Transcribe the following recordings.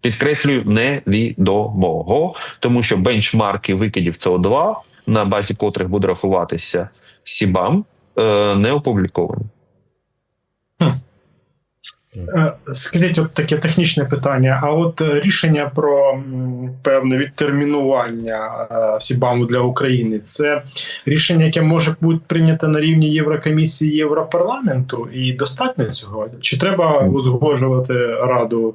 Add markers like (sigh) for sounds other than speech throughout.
Підкреслюю, невідомого, тому що бенчмарки викидів СО2, на базі котрих буде рахуватися Сібам, е, не опубліковані. Е, Скажіть, от таке технічне питання. А от е, рішення про певне відтермінування Сібаму для України це рішення, яке може бути прийнято на рівні Єврокомісії Європарламенту, і достатньо цього? Чи треба узгоджувати раду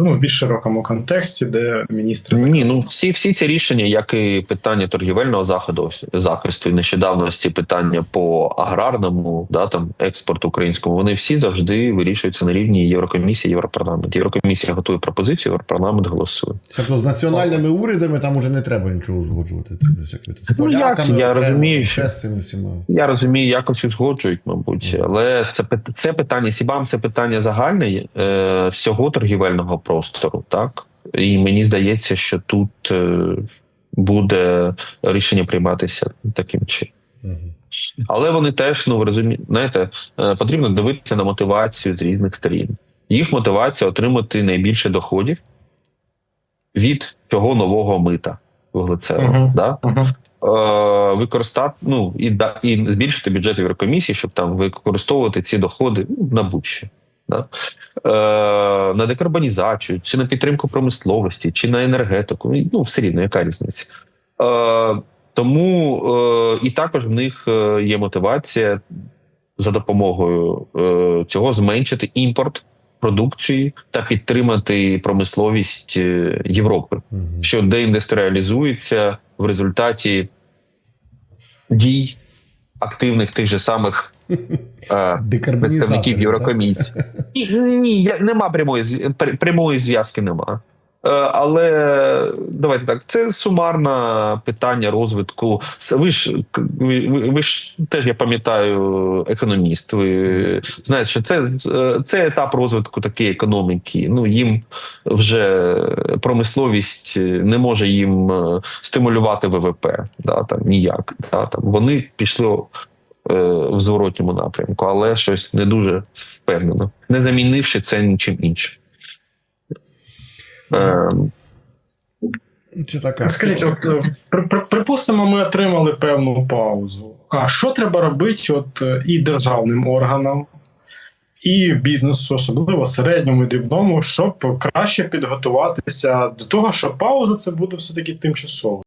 ну, в більш широкому контексті, де міністри Ні, ну всі, всі ці рішення, як і питання торгівельного заходу, захисту, і нещодавно ось ці питання по аграрному, да там експорту українському, вони всі завжди вирішуються на рівні Єврокомісії, Європарламент. Єврокомісія готує пропозицію, Європарламент голосує. Тобто з національними урядами там уже не треба нічого узгоджувати. Це з Ну, як? Я розумію, що-. Я розумію, якось узгоджують, мабуть, але це це питання Сібам, це питання загальне е, всього торгівельного простору, так і мені здається, що тут е, буде рішення прийматися таким чином. Але вони теж ну ви розумієте, знаєте, е, потрібно дивитися на мотивацію з різних сторін. Їх мотивація отримати найбільше доходів від цього нового мита вуглецевого. Мгм. Да? Мгм. Е, використати ну і да і збільшити бюджет Єврокомісії, щоб там використовувати ці доходи ну, на будь-що. Да? Е, на декарбонізацію, чи на підтримку промисловості, чи на енергетику. Ну, все рівно, яка різниця? Е, тому е, і також в них е, є мотивація за допомогою е, цього зменшити імпорт продукції та підтримати промисловість е, Європи Мгм. що деіндустріалізується в результаті дій активних тих же самих (laughs) представників? Єврокомісії. Ні, нема прямої прямої зв'язки. Нема. Е, Але давайте так, це сумарне питання розвитку. Ви ж ви, ж теж я пам'ятаю економіст. Ви знаєте, що це, е, це етап розвитку такої економіки. Ну їм вже промисловість не може їм е, стимулювати ВВП. Да, там ніяк. Да, там вони пішли в зворотньому напрямку, але щось не дуже впевнено, не замінивши це нічим іншим. Е, Це така. Скажіть, от е, при- при- припустимо, ми отримали певну паузу. А що треба робити от е, і державним органам, і бізнесу, особливо середньому і дрібному, щоб краще підготуватися до того, що пауза це буде все таки тимчасово?